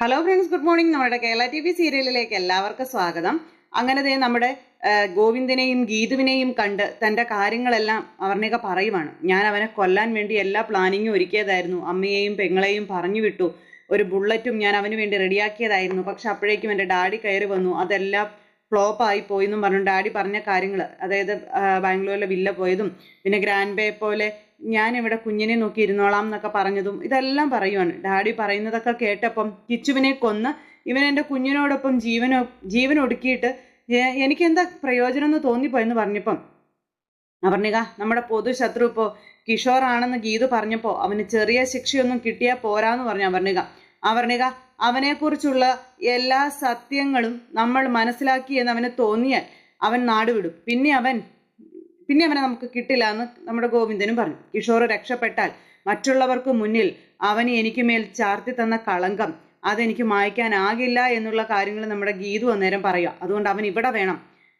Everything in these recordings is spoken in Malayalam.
ഹലോ ഫ്രണ്ട്സ് ഗുഡ് മോർണിംഗ് നമ്മുടെ കേരള ടി വി സീരിയലിലേക്ക് എല്ലാവർക്കും സ്വാഗതം. അങ്ങനെ ദേ നമ്മുടെ ഗോവിന്ദനെയും ഗീതുവിനെയും കണ്ട് തന്റെ കാര്യങ്ങളെല്ലാം അവരുടെയൊക്കെ പറയുവാണ്. ഞാൻ അവനെ കൊല്ലാൻ വേണ്ടി എല്ലാ പ്ലാനിങ്ങും ഒരുക്കിയതായിരുന്നു. അമ്മയെയും പെങ്ങളെയും പറഞ്ഞു വിട്ടു. ഒരു ബുള്ളറ്റും ഞാൻ അവന് വേണ്ടി റെഡിയാക്കിയതായിരുന്നു പക്ഷെ അപ്പോഴേക്കും എന്റെ ഡാഡി കയറി വന്നു. അതെല്ലാം ഫ്ലോപ്പ് ആയി പോയി എന്നും പറഞ്ഞു. ഡാഡി പറഞ്ഞ കാര്യങ്ങൾ അതായത് ബാംഗ്ലൂരിലെ വില്ല പോയതും പിന്നെ ഗ്രാൻഡ് പോലെ ഞാൻ ഇവിടെ കുഞ്ഞിനെ നോക്കി ഇരുന്നോളാം എന്നൊക്കെ പറഞ്ഞതും ഇതെല്ലാം പറയുവാണ്. ഡാഡി പറയുന്നതൊക്കെ കേട്ടപ്പം കിച്ചുവിനെ കൊന്ന് ഇവൻ എന്റെ കുഞ്ഞിനോടൊപ്പം ജീവനോ ജീവൻ ഒടുക്കിയിട്ട് എനിക്ക് എന്താ പ്രയോജനം എന്ന് തോന്നിപ്പോയെന്ന് പറഞ്ഞപ്പം. അവർണിക നമ്മുടെ പൊതു ശത്രു ഇപ്പോൾ കിഷോർ ആണെന്ന് ഗീതു പറഞ്ഞപ്പോൾ അവന് ചെറിയ ശിക്ഷയൊന്നും കിട്ടിയാൽ പോരാന്ന് പറഞ്ഞു അവർണിക അവർണിക അവനെക്കുറിച്ചുള്ള എല്ലാ സത്യങ്ങളും നമ്മൾ മനസ്സിലാക്കി എന്ന് അവന് തോന്നിയാൽ അവൻ നാടുവിടും പിന്നെ അവൻ പിന്നെ അവനെ നമുക്ക് കിട്ടില്ല എന്ന് നമ്മുടെ ഗോവിന്ദനും പറഞ്ഞു. കിഷോർ രക്ഷപ്പെട്ടാൽ മറ്റുള്ളവർക്ക് മുന്നിൽ അവന് എനിക്ക് മേൽ ചാർത്തി തന്ന കളങ്കം അതെനിക്ക് മായ്ക്കാനാകില്ല എന്നുള്ള കാര്യങ്ങൾ നമ്മുടെ ഗീതു അന്നേരം പറയുക. അതുകൊണ്ട് അവൻ ഇവിടെ വേണം.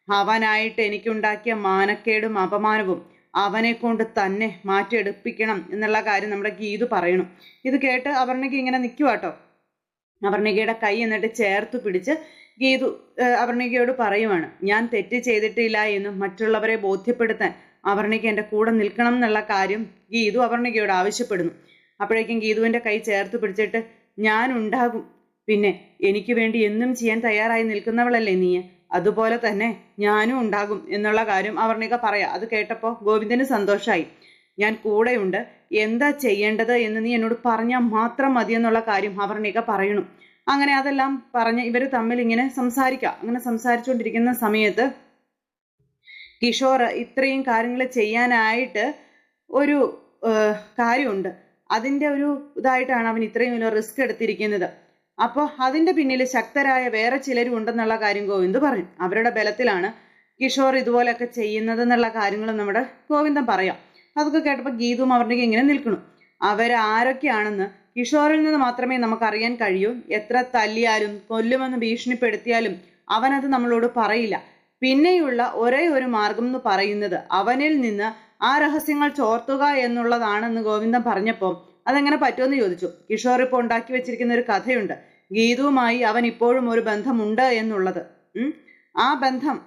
അവനായിട്ട് എനിക്കുണ്ടാക്കിയ മാനക്കേടും അപമാനവും അവനെ കൊണ്ട് തന്നെ മാറ്റിയെടുപ്പിക്കണം എന്നുള്ള കാര്യം നമ്മുടെ ഗീതു പറയണം. ഇത് കേട്ട് അപർണയ്ക്ക് ഇങ്ങനെ നിൽക്കുക കേട്ടോ കൈ എന്നിട്ട് ചേർത്ത് പിടിച്ച് ഗീതു അവർണികയോട് പറയുവാണ് ഞാൻ തെറ്റ് ചെയ്തിട്ടില്ല എന്ന് മറ്റുള്ളവരെ ബോധ്യപ്പെടുത്താൻ അവർണിക എന്റെ കൂടെ നിൽക്കണം എന്നുള്ള കാര്യം ഗീതു അവർണികയോട് ആവശ്യപ്പെടുന്നു. അപ്പോഴേക്കും ഗീതുവിന്റെ കൈ ചേർത്ത് പിടിച്ചിട്ട് ഞാൻ ഉണ്ടാകും. പിന്നെ എനിക്ക് വേണ്ടി എന്നും ചെയ്യാൻ തയ്യാറായി നിൽക്കുന്നവളല്ലേ നീ? അതുപോലെ തന്നെ ഞാനും ഉണ്ടാകും എന്നുള്ള കാര്യം അവർണിക പറയാം. അത് കേട്ടപ്പോൾ ഗോവിന്ദന് സന്തോഷമായി ഞാൻ കൂടെയുണ്ട്. എന്താ ചെയ്യേണ്ടത് എന്ന് നീ എന്നോട് പറഞ്ഞാൽ മാത്രം മതി എന്നുള്ള കാര്യം അവർണിക പറയണു. അങ്ങനെ അതെല്ലാം പറഞ്ഞ് ഇവർ തമ്മിൽ ഇങ്ങനെ സംസാരിക്കുക അങ്ങനെ സംസാരിച്ചുകൊണ്ടിരിക്കുന്ന സമയത്ത് കിഷോർ ഇത്രയും കാര്യങ്ങൾ ചെയ്യാനായിട്ട് ഒരു കാര്യമുണ്ട്. അതിന്റെ ഒരു ഇതായിട്ടാണ് അവൻ ഇത്രയും വലിയ റിസ്ക് എടുത്തിരിക്കുന്നത്. അപ്പോൾ അതിന്റെ പിന്നിൽ ശക്തരായ വേറെ ചിലരും ഉണ്ടെന്നുള്ള കാര്യം ഗോവിന്ദ് പറഞ്ഞു. അവരുടെ ബലത്തിലാണ് കിഷോർ ഇതുപോലെയൊക്കെ ചെയ്യുന്നത് എന്നുള്ള കാര്യങ്ങളും നമ്മുടെ ഗോവിന്ദൻ പറയാം. അതൊക്കെ കേട്ടപ്പോൾ ഗീതും അവരുടെ ഇങ്ങനെ നിൽക്കണം അവരാരൊക്കെയാണെന്ന് കിഷോറിൽ നിന്ന് മാത്രമേ നമുക്കറിയാൻ കഴിയൂ. എത്ര തല്ലിയാലും കൊല്ലുമെന്ന് ഭീഷണിപ്പെടുത്തിയാലും അവനത് നമ്മളോട് പറയില്ല. പിന്നെയുള്ള ഒരേ ഒരു മാർഗം എന്ന് പറയുന്നത് അവനിൽ നിന്ന് ആ രഹസ്യങ്ങൾ ചോർത്തുക എന്നുള്ളതാണെന്ന് ഗോവിന്ദൻ പറഞ്ഞപ്പോൾ അതെങ്ങനെ പറ്റുമെന്ന് ചോദിച്ചു. കിഷോർ ഇപ്പോൾ ഉണ്ടാക്കി വെച്ചിരിക്കുന്ന ഒരു കഥയുണ്ട്. ഗീതുവുമായി അവൻ ഇപ്പോഴും ഒരു ബന്ധമുണ്ട് എന്നുള്ളത്. ആ ബന്ധം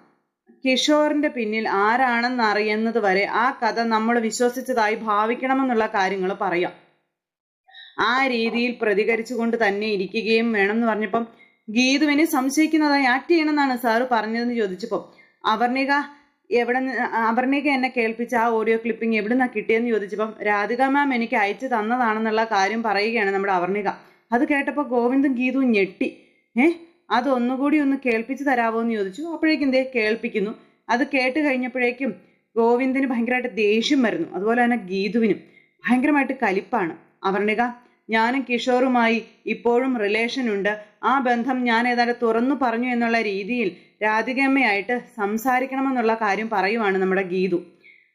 കിഷോറിന്റെ പിന്നിൽ ആരാണെന്ന് അറിയുന്നത് വരെ ആ കഥ നമ്മൾ വിശ്വസിച്ചതായി ഭാവിക്കണമെന്നുള്ള കാര്യങ്ങൾ പറയാം. ആ രീതിയിൽ പ്രതികരിച്ചുകൊണ്ട് തന്നെ ഇരിക്കുകയും വേണം എന്ന് പറഞ്ഞപ്പം ഗീതുവിനെ സംശയിക്കുന്നതായി ആക്ട് ചെയ്യണമെന്നാണ് സാറ് പറഞ്ഞതെന്ന് ചോദിച്ചപ്പോൾ അവർണിക എവിടെ നിന്ന് അപർണിക എന്നെ കേൾപ്പിച്ച ആ ഓഡിയോ ക്ലിപ്പിംഗ് എവിടെ നിന്നാണ് കിട്ടിയെന്ന് ചോദിച്ചപ്പം രാധിക മാം എനിക്ക് അയച്ചു തന്നതാണെന്നുള്ള കാര്യം പറയുകയാണ് നമ്മുടെ അവർണിക അത് കേട്ടപ്പോൾ ഗോവിന്ദും ഗീതുവും ഞെട്ടി. ഏ അതൊന്നുകൂടി ഒന്ന് കേൾപ്പിച്ച് തരാമോ എന്ന് ചോദിച്ചു. അപ്പോഴേക്കും ദേ കേൾപ്പിക്കുന്നു. അത് കേട്ട് കഴിഞ്ഞപ്പോഴേക്കും ഗോവിന്ദിന് ഭയങ്കരമായിട്ട് ദേഷ്യം വരുന്നു. അതുപോലെ തന്നെ ഗീതുവിനും ഭയങ്കരമായിട്ട് കലിപ്പാണ്. അപർണിക ഞാനും കിഷോറുമായി ഇപ്പോഴും റിലേഷൻ ഉണ്ട്. ആ ബന്ധം ഞാൻ ഏതാണ്ട് തുറന്നു പറഞ്ഞു എന്നുള്ള രീതിയിൽ രാധികമ്മയായിട്ട് സംസാരിക്കണമെന്നുള്ള കാര്യം പറയുവാണ് നമ്മുടെ ഗീതു.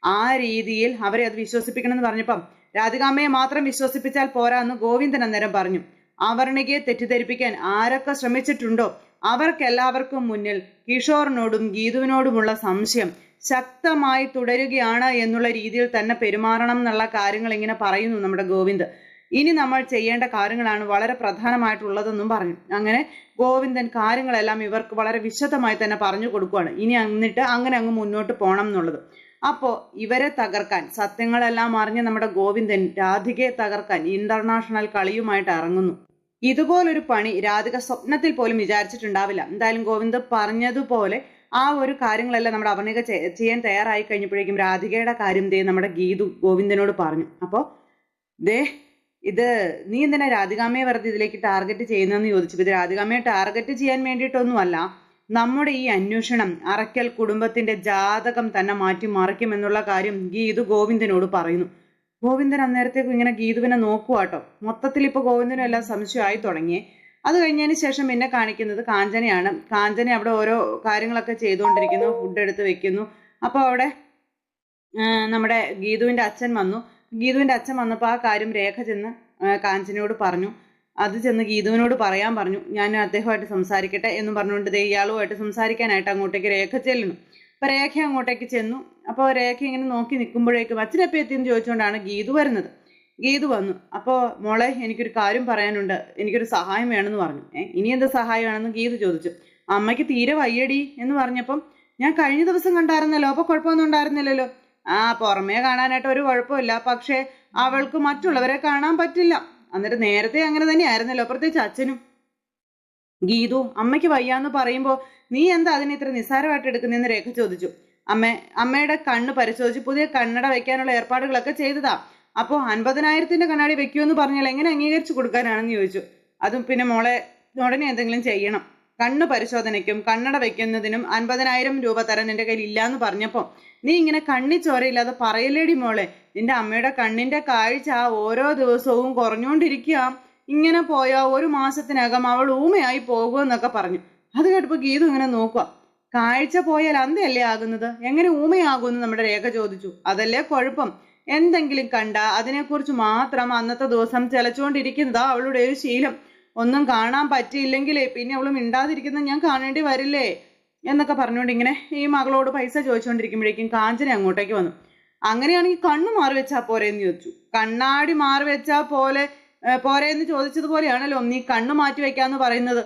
ആ രീതിയിൽ അവരെ അത് വിശ്വസിപ്പിക്കണം എന്ന് പറഞ്ഞപ്പം രാധികാമ്മയെ മാത്രം വിശ്വസിപ്പിച്ചാൽ പോരാ എന്ന് ഗോവിന്ദൻ അന്നേരം പറഞ്ഞു. അവർണികയെ തെറ്റിദ്ധരിപ്പിക്കാൻ ആരൊക്കെ ശ്രമിച്ചിട്ടുണ്ടോ? അവർക്കെല്ലാവർക്കും മുന്നിൽ കിഷോറിനോടും ഗീതുവിനോടുമുള്ള സംശയം ശക്തമായി തുടരുകയാണ് എന്നുള്ള രീതിയിൽ തന്നെ പെരുമാറണം എന്നുള്ള കാര്യങ്ങൾ ഇങ്ങനെ പറയുന്നു നമ്മുടെ ഗോവിന്ദ്. ഇനി നമ്മൾ ചെയ്യേണ്ട കാര്യങ്ങളാണ് വളരെ പ്രധാനമായിട്ടുള്ളതെന്നും പറഞ്ഞു. അങ്ങനെ ഗോവിന്ദൻ കാര്യങ്ങളെല്ലാം ഇവർക്ക് വളരെ വിശദമായി തന്നെ പറഞ്ഞു കൊടുക്കുകയാണ് ഇനി എന്നിട്ട് അങ്ങനെ അങ്ങ് മുന്നോട്ട് പോകണം എന്നുള്ളത്. അപ്പോൾ ഇവരെ തകർക്കാൻ സത്യങ്ങളെല്ലാം അറിഞ്ഞ് നമ്മുടെ ഗോവിന്ദൻ രാധികയെ തകർക്കാൻ ഇന്റർനാഷണൽ കളിയുമായിട്ട് ഇറങ്ങുന്നു. ഇതുപോലൊരു പണി രാധിക സ്വപ്നത്തിൽ പോലും വിചാരിച്ചിട്ടുണ്ടാവില്ല. എന്തായാലും ഗോവിന്ദ് പറഞ്ഞതുപോലെ ആ ഒരു കാര്യങ്ങളെല്ലാം നമ്മുടെ അവനിക ചെയ്യാൻ തയ്യാറായി കഴിഞ്ഞപ്പോഴേക്കും രാധികയുടെ കാര്യം ദേ നമ്മുടെ ഗീതു ഗോവിന്ദനോട് പറഞ്ഞു. അപ്പോൾ ദേ ഇത് നീ എന്തിനാ രാധികാമ്മയെ വെറുതെ ഇതിലേക്ക് ടാർഗറ്റ് ചെയ്യുന്നതെന്ന് ചോദിച്ചപ്പോൾ ഇത് രാധികാമ്മയെ ടാർഗറ്റ് ചെയ്യാൻ വേണ്ടിയിട്ടൊന്നുമല്ല. നമ്മുടെ ഈ അന്വേഷണം അറക്കൽ കുടുംബത്തിന്റെ ജാതകം തന്നെ മാറ്റി മറിക്കും എന്നുള്ള കാര്യം ഗീതു ഗോവിന്ദനോട് പറയുന്നു. ഗോവിന്ദൻ അന്നേരത്തേക്ക് ഇങ്ങനെ ഗീതുവിനെ നോക്കുക കേട്ടോ മൊത്തത്തിൽ ഇപ്പോൾ ഗോവിന്ദനും എല്ലാം സംശയമായി തുടങ്ങി. അത് കഴിഞ്ഞതിന് ശേഷം പിന്നെ കാണിക്കുന്നത് കാഞ്ചനയാണ്. കാഞ്ചന അവിടെ ഓരോ കാര്യങ്ങളൊക്കെ ചെയ്തുകൊണ്ടിരിക്കുന്നു ഫുഡ് എടുത്ത് വെക്കുന്നു. അപ്പോൾ അവിടെ നമ്മുടെ ഗീതുവിന്റെ അച്ഛൻ വന്നു. ഗീതുവിന്റെ അച്ഛൻ വന്നപ്പോൾ ആ കാര്യം രേഖ ചെന്ന് കാഞ്ചനയോട് പറഞ്ഞു. അത് ചെന്ന് ഗീതുവിനോട് പറയാൻ പറഞ്ഞു. ഞാൻ അദ്ദേഹമായിട്ട് സംസാരിക്കട്ടെ എന്ന് പറഞ്ഞുകൊണ്ട് ദേ ഇയാളുമായിട്ട് സംസാരിക്കാനായിട്ട് അങ്ങോട്ടേക്ക് രേഖ ചെല്ലുന്നു. അപ്പോൾ രേഖ അങ്ങോട്ടേക്ക് ചെന്നു. അപ്പോൾ രേഖ ഇങ്ങനെ നോക്കി നിൽക്കുമ്പോഴേക്കും അച്ഛനപ്പം എത്തിയെന്ന് ചോദിച്ചുകൊണ്ടാണ് ഗീതു വരുന്നത്. ഗീതു വന്നു. അപ്പോൾ മോളെ എനിക്കൊരു കാര്യം പറയാനുണ്ട്. എനിക്കൊരു സഹായം വേണമെന്ന് പറഞ്ഞു. ഇനി എന്ത് സഹായമാണെന്ന് ഗീതു ചോദിച്ചു. അമ്മയ്ക്ക് തീരെ വയ്യടി എന്ന് പറഞ്ഞപ്പം ഞാൻ കഴിഞ്ഞ ദിവസം കണ്ടായിരുന്നല്ലോ. അപ്പോൾ കുഴപ്പമൊന്നും ഉണ്ടായിരുന്നില്ലല്ലോ. ആ പുറമേ കാണാനായിട്ട് ഒരു കുഴപ്പമില്ല. പക്ഷെ അവൾക്ക് മറ്റുള്ളവരെ കാണാൻ പറ്റില്ല. എന്നിട്ട് നേരത്തെ അങ്ങനെ തന്നെയായിരുന്നല്ലോ. പ്രത്യേകിച്ച് അച്ഛനും ഗീതു അമ്മയ്ക്ക് വയ്യാന്ന് പറയുമ്പോൾ നീ എന്താ അതിനെ ഇത്ര നിസ്സാരമായിട്ട് എടുക്കുന്നതെന്ന് രേഖ ചോദിച്ചു. അമ്മ അമ്മയുടെ കണ്ണ് പരിശോധിച്ച് പുതിയ കണ്ണട വെക്കാനുള്ള ഏർപ്പാടുകളൊക്കെ ചെയ്തതാ. അപ്പോൾ അൻപതിനായിരത്തിന്റെ കണ്ണാടി വെക്കുമെന്ന് പറഞ്ഞാൽ എങ്ങനെ അംഗീകരിച്ചു കൊടുക്കാനാണെന്ന് ചോദിച്ചു. അതും പിന്നെ മോളെ ഉടനെ എന്തെങ്കിലും ചെയ്യണം. കണ്ണ് പരിശോധനയ്ക്കും കണ്ണട വെക്കുന്നതിനും അൻപതിനായിരം രൂപ തരാൻ എന്റെ കയ്യിൽ ഇല്ലാന്ന് പറഞ്ഞപ്പോൾ നീ ഇങ്ങനെ കണ്ണി ചോരയില്ലാതെ പറയില്ലേടി മോളെ? നിന്റെ അമ്മയുടെ കണ്ണിന്റെ കാഴ്ച ഓരോ ദിവസവും കുറഞ്ഞുകൊണ്ടിരിക്കുക. ഇങ്ങനെ പോയാ ഒരു മാസത്തിനകം അവൾ ഊമയായി പോകുമെന്നൊക്കെ പറഞ്ഞു. അത് കേട്ടപ്പോൾ ഗീതു ഇങ്ങനെ നോക്കുക കാഴ്ച പോയാൽ അന്തയല്ലേ ആകുന്നത്? എങ്ങനെ ഊമയാകുമെന്ന് നമ്മുടെ രേഖ ചോദിച്ചു. അതല്ലേ കുഴപ്പം? എന്തെങ്കിലും കണ്ട അതിനെക്കുറിച്ച് മാത്രം അന്നത്തെ ദിവസം ചെലച്ചുകൊണ്ടിരിക്കുന്നതാ അവളുടെ ഒരു ശീലം. ഒന്നും കാണാൻ പറ്റിയില്ലെങ്കിലേ പിന്നെ അവൾ മിണ്ടാതിരിക്കുന്നത് ഞാൻ കാണേണ്ടി വരില്ലേ? എന്നൊക്കെ പറഞ്ഞുകൊണ്ട് ഇങ്ങനെ ഈ മകളോട് പൈസ ചോദിച്ചുകൊണ്ടിരിക്കുമ്പോഴേക്കും കാഞ്ചന അങ്ങോട്ടേക്ക് വന്നു. അങ്ങനെയാണെങ്കിൽ കണ്ണ് മാറി വെച്ചാൽ പോരെ എന്ന് ചോദിച്ചു. കണ്ണാടി മാറി വെച്ചാൽ പോലെ പോരെ എന്ന് ചോദിച്ചതുപോലെയാണല്ലോ നീ കണ്ണ് മാറ്റി വെക്കാന്ന് പറയുന്നത്.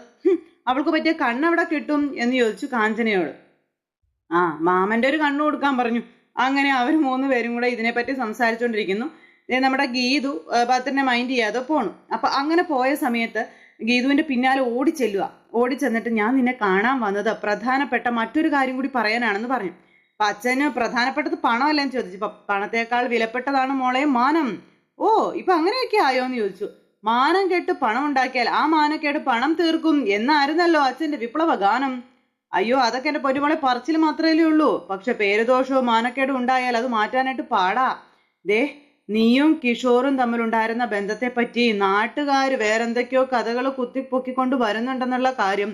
അവൾക്ക് പറ്റിയ കണ്ണവിടെ കിട്ടും എന്ന് ചോദിച്ചു കാഞ്ചനയോട്. ആ മാമന്റെ ഒരു കണ്ണ് കൊടുക്കാൻ പറഞ്ഞു. അങ്ങനെ അവർ മൂന്ന് പേരും കൂടെ ഇതിനെപ്പറ്റി സംസാരിച്ചുകൊണ്ടിരിക്കുന്നു നമ്മുടെ ഗീതു ഭദ്രനെ മൈൻഡ് ചെയ്യാതെ പോണു. അപ്പൊ അങ്ങനെ പോയ സമയത്ത് ഗീതുവിന്റെ പിന്നാലെ ഓടി ചെല്ലുക. ഓടി ചെന്നിട്ട് ഞാൻ നിന്നെ കാണാൻ വന്നത് പ്രധാനപ്പെട്ട മറ്റൊരു കാര്യം കൂടി പറയാനാണെന്ന് പറഞ്ഞു. അപ്പൊ അച്ഛന് പ്രധാനപ്പെട്ടത് പണമല്ലെന്ന് ചോദിച്ചു. ഇപ്പൊ പണത്തേക്കാൾ വിലപ്പെട്ടതാണ് മോളെ മാനം. ഓ ഇപ്പൊ അങ്ങനെയൊക്കെ ആയോ എന്ന് ചോദിച്ചു. മാനം കേട്ട് പണം ഉണ്ടാക്കിയാൽ ആ മാനക്കേട് പണം തീർക്കും എന്നായിരുന്നല്ലോ അച്ഛന്റെ വിപ്ലവ ഗാനം അയ്യോ അതൊക്കെ എന്റെ പൊന്നുമോളെ പറച്ചിൽ മാത്രമേ ഉള്ളൂ. പക്ഷെ പേരുദോഷവും മാനക്കേടും ഉണ്ടായാൽ അത് മാറ്റാനായിട്ട് പാടാ. ദേ നീയും കിഷോറും തമ്മിലുണ്ടായിരുന്ന ബന്ധത്തെപ്പറ്റി നാട്ടുകാർ വേറെന്തൊക്കെയോ കഥകൾ കുത്തിപ്പൊക്കിക്കൊണ്ട് വരുന്നുണ്ടെന്നുള്ള കാര്യം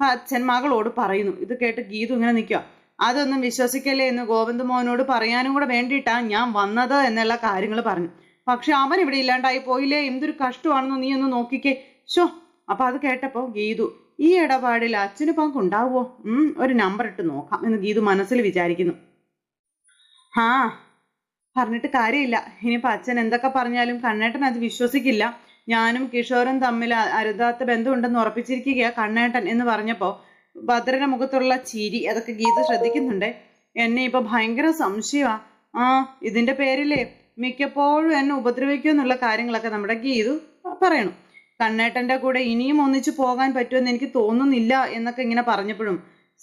അച്ഛൻ മകളോട് പറയുന്നു. ഇത് കേട്ട് ഗീതു ഇങ്ങനെ നിൽക്കുക അതൊന്നും വിശ്വസിക്കല്ലേ എന്ന് ഗോവിന്ദ മോഹനോട് പറയാനും കൂടെ വേണ്ടിയിട്ടാണ് ഞാൻ വന്നത് എന്നുള്ള കാര്യങ്ങൾ പറഞ്ഞു. പക്ഷെ അവൻ ഇവിടെ ഇല്ലാണ്ടായി പോയില്ലേ? എന്തൊരു കഷ്ടമാണെന്ന് നീ ഒന്ന് നോക്കിക്കേ. ഷോ അപ്പൊ അത് കേട്ടപ്പോ ഗീതു ഈ ഇടപാടിൽ അച്ഛന് പങ്കുണ്ടാവുമോ ഉം ഒരു നമ്പർ ഇട്ട് നോക്കാം എന്ന് ഗീതു മനസ്സിൽ വിചാരിക്കുന്നു. ആ പറഞ്ഞിട്ട് കാര്യമില്ല. ഇനിയിപ്പോൾ അച്ഛൻ എന്തൊക്കെ പറഞ്ഞാലും കണ്ണേട്ടൻ അത് വിശ്വസിക്കില്ല. ഞാനും കിഷോറും തമ്മിൽ അരുതാത്ത ബന്ധമുണ്ടെന്ന് ഉറപ്പിച്ചിരിക്കുകയാണ് കണ്ണേട്ടൻ എന്ന് പറഞ്ഞപ്പോൾ ഭദ്രന്റെ മുഖത്തുള്ള ചിരി അതൊക്കെ ഗീത ശ്രദ്ധിക്കുന്നുണ്ട്. എന്നെ ഇപ്പൊ ഭയങ്കര സംശയമാ ആ ഇതിന്റെ പേരിലേ മിക്കപ്പോഴും എന്നെ ഉപദ്രവിക്കുമെന്നുള്ള കാര്യങ്ങളൊക്കെ നമ്മുടെ ഗീതു പറയണു. കണ്ണേട്ടന്റെ കൂടെ ഇനിയും ഒന്നിച്ചു പോകാൻ പറ്റുമെന്ന് എനിക്ക് തോന്നുന്നില്ല എന്നൊക്കെ ഇങ്ങനെ പറഞ്ഞപ്പോഴും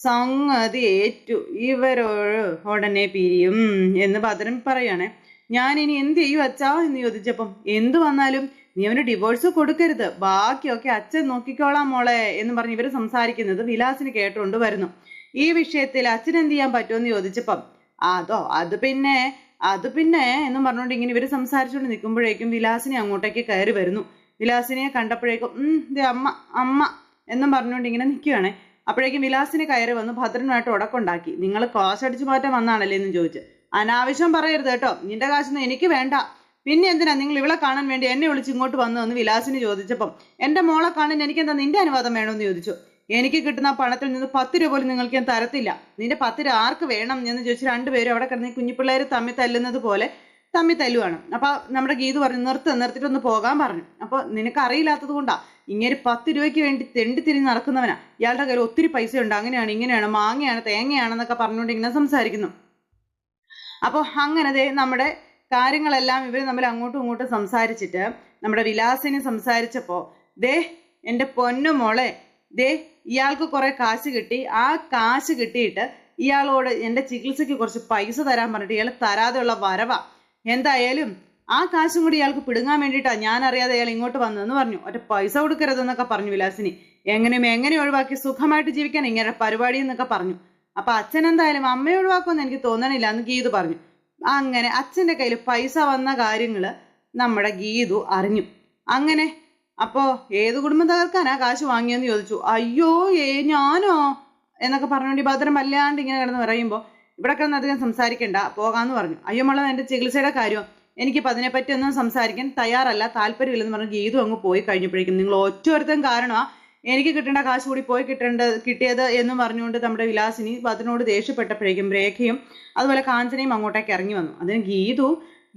സംഗതി ഏറ്റു ഇവരോട് ഉടനെ പിരിയും എന്ന് ഭദ്രൻ പറയാണ്. ഞാൻ ഇനി എന്ത് ചെയ്യും അച്ഛാ എന്ന് ചോദിച്ചപ്പം എന്തു വന്നാലും നീ അവന് ഡിവോഴ്സ് കൊടുക്കരുത്. ബാക്കിയൊക്കെ അച്ഛൻ നോക്കിക്കോളാം മോളെ എന്ന് പറഞ്ഞ് ഇവർ സംസാരിക്കുന്നത് വിലാസിന് കേട്ടുകൊണ്ട് വരുന്നു. ഈ വിഷയത്തിൽ അച്ഛൻ എന്ത് ചെയ്യാൻ പറ്റുമെന്ന് ചോദിച്ചപ്പം അതോ അത് പിന്നെ അത് പിന്നെ എന്നും പറഞ്ഞുകൊണ്ട് ഇങ്ങനെ ഇവർ സംസാരിച്ചുകൊണ്ട് നിൽക്കുമ്പോഴേക്കും വിലാസിനെ അങ്ങോട്ടേക്ക് കയറി വരുന്നു. വിലാസിനെ കണ്ടപ്പോഴേക്കും ഉം ദേ അമ്മ അമ്മ എന്നും പറഞ്ഞുകൊണ്ട് ഇങ്ങനെ നിൽക്കുകയാണ് അപ്പോഴേക്കും വിലാസിന് കയറി വന്ന് ഭദ്രനുമായിട്ട് ഉടക്കുണ്ടാക്കി. നിങ്ങൾ കാശ് അടിച്ചു മാറ്റാൻ വന്നാണല്ലേ എന്ന് ചോദിച്ച്. അനാവശ്യം പറയരുത് കേട്ടോ. നിന്റെ കാശൊന്നും എനിക്ക് വേണ്ട. പിന്നെ എന്തിനാ നിങ്ങൾ ഇവളെ കാണാൻ വേണ്ടി എന്നെ വിളിച്ച് ഇങ്ങോട്ട് വന്നു എന്ന് വിലാസിന് ചോദിച്ചപ്പം എന്റെ മോളെ കാണാൻ എനിക്ക് എന്താ നിന്റെ അനുവാദം വേണമെന്ന് ചോദിച്ചു. എനിക്ക് കിട്ടുന്ന പണത്തിൽ നിന്ന് പത്ത് രൂപ പോലും നിങ്ങൾക്ക് ഞാൻ തരത്തില്ല. നിന്റെ പത്ത് രൂപ ആർക്ക് വേണം? എന്ന് ചോദിച്ച് രണ്ടുപേരും അവിടെ കിടന്ന് കുഞ്ഞിപ്പിള്ളേർ തമ്മിൽ തല്ലുന്നത് പോലെ തമ്മിൽ തല്ലുവാണ്. അപ്പൊ നമ്മുടെ ഗീത് പറഞ്ഞു നിർത്ത് നിർത്തിട്ട് ഒന്ന് പോകാൻ പറഞ്ഞു. അപ്പൊ നിനക്ക് അറിയില്ലാത്തത് കൊണ്ടാ. ഇങ്ങനെ പത്ത് രൂപയ്ക്ക് വേണ്ടി തെണ്ടി തിരിഞ്ഞ് നടക്കുന്നവനാ. ഇയാളുടെ കയ്യിൽ ഒത്തിരി പൈസ ഉണ്ട് അങ്ങനെയാണ് ഇങ്ങനെയാണ് മാങ്ങയാണ് തേങ്ങയാണെന്നൊക്കെ പറഞ്ഞുകൊണ്ട് ഇങ്ങനെ സംസാരിക്കുന്നു. അപ്പോൾ അങ്ങനെ ദേ നമ്മുടെ കാര്യങ്ങളെല്ലാം ഇവർ നമ്മൾ അങ്ങോട്ടും ഇങ്ങോട്ടും സംസാരിച്ചിട്ട് നമ്മുടെ വിലാസിനെ സംസാരിച്ചപ്പോൾ ദേ എന്റെ പൊന്നു മോളെ ദേ ഇയാൾക്ക് കുറെ കാശ് കിട്ടി. ആ കാശ് കിട്ടിയിട്ട് ഇയാളോട് എന്റെ ചികിത്സയ്ക്ക് കുറച്ച് പൈസ തരാൻ പറഞ്ഞിട്ട് ഇയാൾ തരാതെയുള്ള വരവാ. എന്തായാലും ആ കാശും കൂടി ഇയാൾക്ക് പിടുങ്ങാൻ വേണ്ടിയിട്ടാ ഞാൻ അറിയാതെ അയാൾ ഇങ്ങോട്ട് വന്നതെന്ന് പറഞ്ഞു. ഒറ്റ പൈസ കൊടുക്കരുതെന്നൊക്കെ പറഞ്ഞു വിലാസിനി. എങ്ങനെയും എങ്ങനെ ഒഴിവാക്കി സുഖമായിട്ട് ജീവിക്കാൻ ഇങ്ങനെ പരിപാടി എന്നൊക്കെ പറഞ്ഞു. അപ്പൊ അച്ഛൻ എന്തായാലും അമ്മയെ ഒഴിവാക്കുമെന്ന് എനിക്ക് തോന്നണില്ല എന്ന് ഗീതു പറഞ്ഞു. അങ്ങനെ അച്ഛന്റെ കയ്യിൽ പൈസ വന്ന കാര്യങ്ങൾ നമ്മുടെ ഗീതു അറിഞ്ഞു. അങ്ങനെ അപ്പോ ഏത് കുടുംബം തകർക്കാനാ കാശ് വാങ്ങിയെന്ന് ചോദിച്ചു. അയ്യോ ഏ ഞാനോ? എന്നൊക്കെ പറഞ്ഞുകൊണ്ട് ഭദ്രം വല്ലാണ്ട് ഇങ്ങനെ കിടന്ന് പറയുമ്പോൾ ഇവിടെ കിടന്ന് അധികം സംസാരിക്കണ്ട. പോകാന്ന് പറഞ്ഞു. അയ്യോ മോളെ എന്റെ ചികിത്സയുടെ കാര്യം. എനിക്കിപ്പോൾ അതിനെപ്പറ്റി ഒന്നും സംസാരിക്കാൻ തയ്യാറല്ല താല്പര്യമില്ലെന്ന് പറഞ്ഞ് ഗീതു അങ്ങ് പോയി കഴിഞ്ഞപ്പോഴേക്കും. നിങ്ങൾ ഒറ്റ ഒരുത്തൻ കാരണമാ എനിക്ക് കിട്ടേണ്ട കാശ് കൂടി പോയി കിട്ടേണ്ട കിട്ടിയത് എന്ന് പറഞ്ഞുകൊണ്ട് നമ്മുടെ വിലാസിനി അതിനോട് ദേഷ്യപ്പെട്ടപ്പോഴേക്കും രേഖയും അതുപോലെ കാഞ്ചനയും അങ്ങോട്ടേക്ക് ഇറങ്ങി വന്നു. അതിന് ഗീതു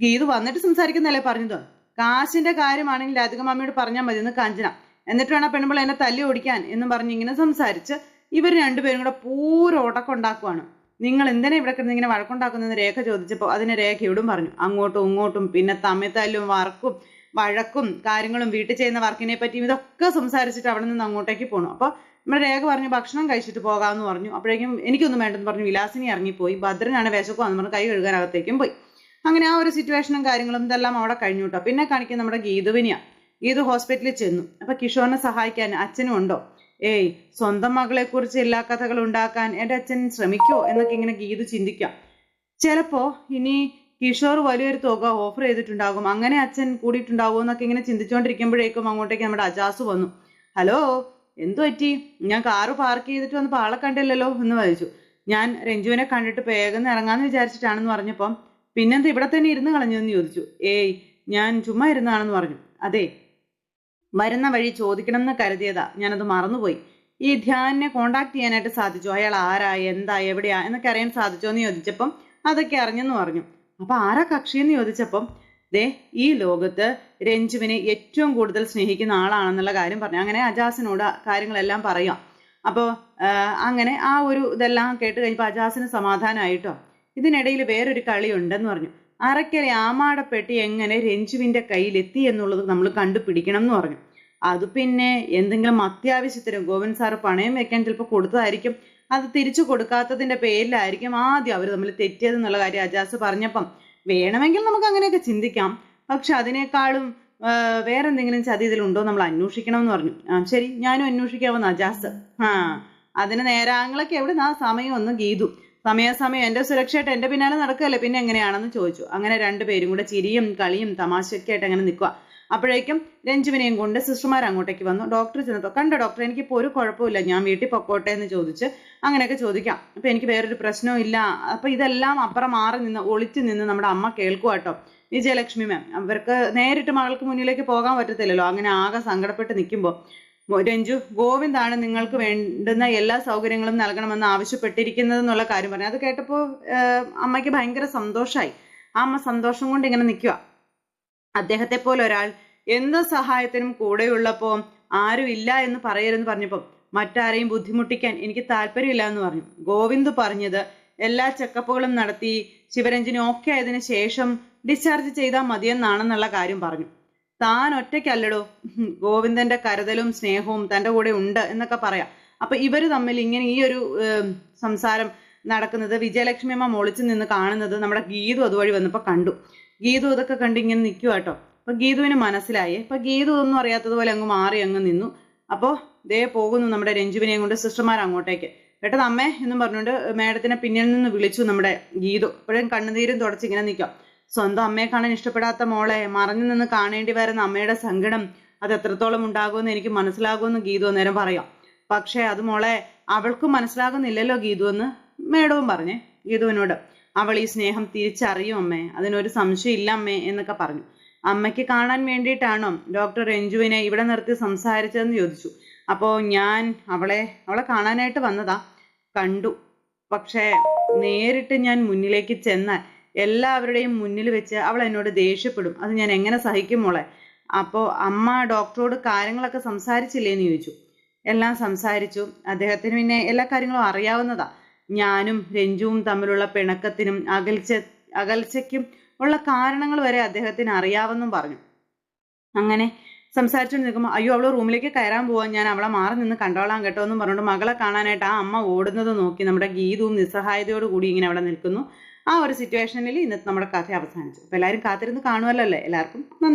ഗീതു വന്നിട്ട് സംസാരിക്കുന്നല്ലേ പറഞ്ഞത്? കാശിന്റെ കാര്യമാണെങ്കിൽ അധികം അമ്മയോട് പറഞ്ഞാൽ മതി എന്ന് കാഞ്ചന. എന്നിട്ട് വേണം പെണ്ണുമ്പോൾ എന്നെ തല്ലി ഓടിക്കാൻ എന്നും പറഞ്ഞ് ഇങ്ങനെ സംസാരിച്ച് ഇവർ രണ്ടുപേരും കൂടെ പൂരം ഉടക്കുണ്ടാക്കുവാണ്. നിങ്ങൾ എന്തിനാ ഇവിടെ കിടന്ന് ഇങ്ങനെ വഴക്കുണ്ടാക്കുന്നതെന്ന് രേഖ ചോദിച്ചപ്പോൾ അതിന് രേഖ ഇവിടും പറഞ്ഞു. അങ്ങോട്ടും ഇങ്ങോട്ടും പിന്നെ തമ്മിത്തല്ലും വർക്കും വഴക്കും കാര്യങ്ങളും വീട്ടിൽ ചെയ്യുന്ന വർക്കിനെ പറ്റിയും ഇതൊക്കെ സംസാരിച്ചിട്ട് അവിടെ നിന്ന് അങ്ങോട്ടേക്ക് പോകണം അപ്പോൾ നമ്മുടെ രേഖ പറഞ്ഞു ഭക്ഷണം കഴിച്ചിട്ട് പോകാമെന്ന് പറഞ്ഞു. അപ്പോഴേക്കും എനിക്കൊന്നും വേണ്ടെന്ന് പറഞ്ഞു വിലാസിനി ഇറങ്ങിപ്പോയി. ഭദ്രനാണ് വിശക്കുവാന്ന് പറഞ്ഞു കൈ കഴുകാനകത്തേക്കും പോയി. അങ്ങനെ ആ ഒരു സിറ്റുവേഷനും കാര്യങ്ങളും ഇതെല്ലാം അവിടെ കഴിഞ്ഞു കേട്ടോ. പിന്നെ കാണിക്കുന്നത് നമ്മുടെ ഗീതുവിനെയാണ് ഗീതു ഹോസ്പിറ്റലിൽ ചെന്നു. അപ്പോൾ കിഷോറിനെ സഹായിക്കാൻ അച്ഛനും ഉണ്ടോ? ഏയ് സ്വന്തം മകളെ കുറിച്ച് എല്ലാ കഥകളും ഉണ്ടാക്കാൻ എന്റെ അച്ഛൻ ശ്രമിക്കോ എന്നൊക്കെ ഇങ്ങനെ ഗീതു ചിന്തിക്കാം. ചിലപ്പോ ഇനി കിഷോർ വലിയൊരു തുക ഓഫർ ചെയ്തിട്ടുണ്ടാകും. അങ്ങനെ അച്ഛൻ കൂടിയിട്ടുണ്ടാകുമോ എന്നൊക്കെ ഇങ്ങനെ ചിന്തിച്ചുകൊണ്ടിരിക്കുമ്പോഴേക്കും അങ്ങോട്ടേക്ക് നമ്മുടെ അജാസ് വന്നു. ഹലോ എന്തു പറ്റി? ഞാൻ കാറ് പാർക്ക് ചെയ്തിട്ട് വന്നപ്പോൾ ആളെ കണ്ടില്ലല്ലോ? എന്ന് വായിച്ചു ഞാൻ രഞ്ജുവിനെ കണ്ടിട്ട് വേഗം ഇറങ്ങാന്ന് വിചാരിച്ചിട്ടാണെന്ന് പറഞ്ഞപ്പം പിന്നെന്താ ഇവിടെ തന്നെ ഇരുന്ന് കളഞ്ഞു? എന്ന് ചോദിച്ചു. ഏയ് ഞാൻ ചുമ്മാ ഇരുന്നാണെന്ന് പറഞ്ഞു. അതെ വരുന്ന വഴി ചോദിക്കണം എന്ന് കരുതിയതാ. ഞാനത് മറന്നുപോയി. ഈ ധ്യാനിനെ കോണ്ടാക്ട് ചെയ്യാനായിട്ട് സാധിച്ചു. അയാൾ ആരാ? എന്താ? എവിടെയാ? എന്നൊക്കെ അറിയാൻ സാധിച്ചോ എന്ന് ചോദിച്ചപ്പം അതൊക്കെ അറിഞ്ഞെന്ന് പറഞ്ഞു. അപ്പൊ ആരാ കക്ഷി എന്ന് ചോദിച്ചപ്പം ദേ ഈ ലോകത്ത് രഞ്ജുവിനെ ഏറ്റവും കൂടുതൽ സ്നേഹിക്കുന്ന ആളാണെന്നുള്ള കാര്യം പറഞ്ഞു. അങ്ങനെ അജാസിനോട് കാര്യങ്ങളെല്ലാം പറയാം. അപ്പോൾ അങ്ങനെ ആ ഒരു ഇതെല്ലാം കേട്ട് കഴിഞ്ഞപ്പോൾ അജാസിന് സമാധാനമായിട്ടോ? ഇതിനിടയിൽ വേറൊരു കളി ഉണ്ടെന്ന് പറഞ്ഞു. അറയ്ക്കലെ ആമാടപ്പെട്ടി എങ്ങനെ രഞ്ജുവിന്റെ കയ്യിലെത്തി എന്നുള്ളത് നമ്മൾ കണ്ടുപിടിക്കണം എന്ന് പറഞ്ഞു. അത് പിന്നെ എന്തെങ്കിലും അത്യാവശ്യത്തിന് ഗോവിന്ദ് സാറ് പണയം വെക്കാൻ ചിലപ്പോൾ കൊടുത്തതായിരിക്കും. അത് തിരിച്ചു കൊടുക്കാത്തതിന്റെ പേരിലായിരിക്കും ആദ്യം അവർ തമ്മിൽ തെറ്റിയതെന്നുള്ള കാര്യം അജാസ് പറഞ്ഞപ്പം. വേണമെങ്കിൽ നമുക്ക് അങ്ങനെയൊക്കെ ചിന്തിക്കാം. പക്ഷെ അതിനേക്കാളും വേറെ എന്തെങ്കിലും ചതി ഇതിലുണ്ടോ നമ്മൾ അന്വേഷിക്കണം എന്ന് പറഞ്ഞു. ആ ശരി ഞാനും അന്വേഷിക്കാവുന്ന അജാസ്. ആ അതിന് നേരാങ്ങളൊക്കെ എവിടെ ആ സമയം ഒന്ന് ഗീതു. സമയാസമയം എന്റെ സുരക്ഷയായിട്ട് എന്റെ പിന്നാലെ നടക്കുകയല്ലേ? പിന്നെ എങ്ങനെയാണെന്ന് ചോദിച്ചു. അങ്ങനെ രണ്ടുപേരും കൂടെ ചിരിയും കളിയും തമാശയൊക്കെ ആയിട്ട് അങ്ങനെ നിൽക്കുക അപ്പോഴേക്കും രഞ്ജുവിനെയും കൊണ്ട് സിസ്റ്റർമാർ അങ്ങോട്ടേക്ക് വന്നു. ഡോക്ടർ ചെന്നപ്പോൾ കണ്ടോ ഡോക്ടർ എനിക്കിപ്പോൾ ഒരു കുഴപ്പമില്ല. ഞാൻ വീട്ടിൽ പൊക്കോട്ടെ എന്ന് ചോദിച്ച് അങ്ങനെയൊക്കെ ചോദിക്കാം. അപ്പോൾ എനിക്ക് വേറൊരു പ്രശ്നവും ഇല്ല. അപ്പോൾ ഇതെല്ലാം അപ്പുറം മാറി നിന്ന് ഒളിച്ചു നിന്ന് നമ്മുടെ അമ്മ കേൾക്കുക കേട്ടോ. വിജയലക്ഷ്മി മാം അവർക്ക് നേരിട്ട് മകൾക്ക് മുന്നിലേക്ക് പോകാൻ പറ്റത്തില്ലല്ലോ. അങ്ങനെ ആകെ സങ്കടപ്പെട്ട് നിൽക്കുമ്പോൾ രഞ്ജു ഗോവിന്ദാണ് നിങ്ങൾക്ക് വേണ്ടുന്ന എല്ലാ സൗകര്യങ്ങളും നൽകണമെന്ന് ആവശ്യപ്പെട്ടിരിക്കുന്നത് എന്നുള്ള കാര്യം പറഞ്ഞു. അത് കേട്ടപ്പോൾ അമ്മയ്ക്ക് ഭയങ്കര സന്തോഷമായി ആ അമ്മ സന്തോഷം കൊണ്ട് ഇങ്ങനെ നിൽക്കുക അദ്ദേഹത്തെ പോലെ ഒരാൾ എന്ത് സഹായത്തിനും കൂടെയുള്ളപ്പോൾ ആരും ഇല്ല എന്ന് പറയരുതെന്ന് പറഞ്ഞപ്പോൾ മറ്റാരെയും ബുദ്ധിമുട്ടിക്കാൻ എനിക്ക് താല്പര്യമില്ല എന്ന് പറഞ്ഞു. ഗോവിന്ദ് പറഞ്ഞത് എല്ലാ ചെക്കപ്പുകളും നടത്തി ശിവരഞ്ജിനി ഓക്കെ ആയതിനു ശേഷം ഡിസ്ചാർജ് ചെയ്താൽ മതിയെന്നാണെന്നുള്ള കാര്യം പറഞ്ഞു. താൻ ഒറ്റയ്ക്കല്ലടോ. ഗോവിന്ദന്റെ കരുതലും സ്നേഹവും തന്റെ കൂടെ ഉണ്ട് എന്നൊക്കെ പറയാം. അപ്പൊ ഇവർ തമ്മിൽ ഇങ്ങനെ ഈ ഒരു സംസാരം നടക്കുന്നത് വിജയലക്ഷ്മി അമ്മ ഒളിച്ചു നിന്ന് കാണുന്നത് നമ്മുടെ ഗീതു അതുവഴി വന്നപ്പോൾ കണ്ടു. ഗീതു ഇതൊക്കെ കണ്ടിങ്ങനെ നിൽക്കുക കേട്ടോ അപ്പൊ ഗീതുവിന് മനസ്സിലായി. അപ്പൊ ഗീതു ഒന്നും അറിയാത്തതുപോലെ അങ്ങ് മാറി അങ്ങ് നിന്നു. അപ്പോൾ ദേ പോകുന്നു നമ്മുടെ രഞ്ജുവിനെയും കൊണ്ട് സിസ്റ്റർമാർ അങ്ങോട്ടേക്ക്. പെട്ടെന്ന് അമ്മേ എന്നും പറഞ്ഞുകൊണ്ട് മേഡത്തിനെ പിന്നിൽ നിന്ന് വിളിച്ചു നമ്മുടെ ഗീതു. അപ്പോഴും കണ്ണുനീരും തുടച്ച് ഇങ്ങനെ നിൽക്കാം സ്വന്തം അമ്മയെ കാണാൻ ഇഷ്ടപ്പെടാത്ത മോളെ മറഞ്ഞു നിന്ന് കാണേണ്ടി വരുന്ന അമ്മയുടെ സങ്കടം അത് എത്രത്തോളം ഉണ്ടാകുമെന്ന് എനിക്ക് മനസ്സിലാകുമെന്ന് ഗീതു അന്നേരം പറയാം. പക്ഷേ അത് മോളെ അവൾക്കും മനസ്സിലാകുന്നില്ലല്ലോ ഗീതു എന്ന് മേഡവും പറഞ്ഞേ ഗീതുവിനോട്. അവൾ ഈ സ്നേഹം തിരിച്ചറിയും അമ്മേ. അതിനൊരു സംശയമില്ല അമ്മേ എന്നൊക്കെ പറഞ്ഞു. അമ്മയ്ക്ക് കാണാൻ വേണ്ടിയിട്ടാണോ ഡോക്ടർ രഞ്ജുവിനെ ഇവിടെ നിർത്തി സംസാരിച്ചതെന്ന് ചോദിച്ചു. അപ്പോൾ ഞാൻ അവളെ അവളെ കാണാനായിട്ട് വന്നതാ. കണ്ടു. പക്ഷേ നേരിട്ട് ഞാൻ മുന്നിലേക്ക് ചെന്നാൽ എല്ലാവരുടെയും മുന്നിൽ വെച്ച് അവൾ എന്നോട് ദേഷ്യപ്പെടും. അത് ഞാൻ എങ്ങനെ സഹിക്കും മോളെ? അപ്പോൾ അമ്മ ഡോക്ടറോട് കാര്യങ്ങളൊക്കെ സംസാരിച്ചില്ലേ എന്ന് ചോദിച്ചു. എല്ലാം സംസാരിച്ചു. അദ്ദേഹത്തിന് പിന്നെ എല്ലാ കാര്യങ്ങളും അറിയാവുന്നതാ. ഞാനും രഞ്ജുവും തമ്മിലുള്ള പിണക്കത്തിനും അകൽച്ച അകൽച്ചയ്ക്കും ഉള്ള കാരണങ്ങൾ വരെ അദ്ദേഹത്തിന് അറിയാവെന്നും പറഞ്ഞു. അങ്ങനെ സംസാരിച്ചുകൊണ്ട് നിൽക്കുമ്പോൾ അയ്യോ അവൾ റൂമിലേക്ക് കയറാൻ പോവാൻ ഞാൻ അവളെ മാറി നിന്ന് കണ്ടോളാം കേട്ടോ എന്നും പറഞ്ഞുകൊണ്ട് മകളെ കാണാനായിട്ട് ആ അമ്മ ഓടുന്നത് നോക്കി നമ്മുടെ ഗീതവും നിസ്സഹായതയോട് കൂടി ഇങ്ങനെ അവിടെ നിൽക്കുന്നു. ആ ഒരു സിറ്റുവേഷനിൽ ഇന്നത്തെ നമ്മുടെ കഥ അവസാനിച്ചു. അപ്പോൾ എല്ലാവരും കാത്തിരുന്ന് കാണുമല്ലോ അല്ലേ? എല്ലാവർക്കും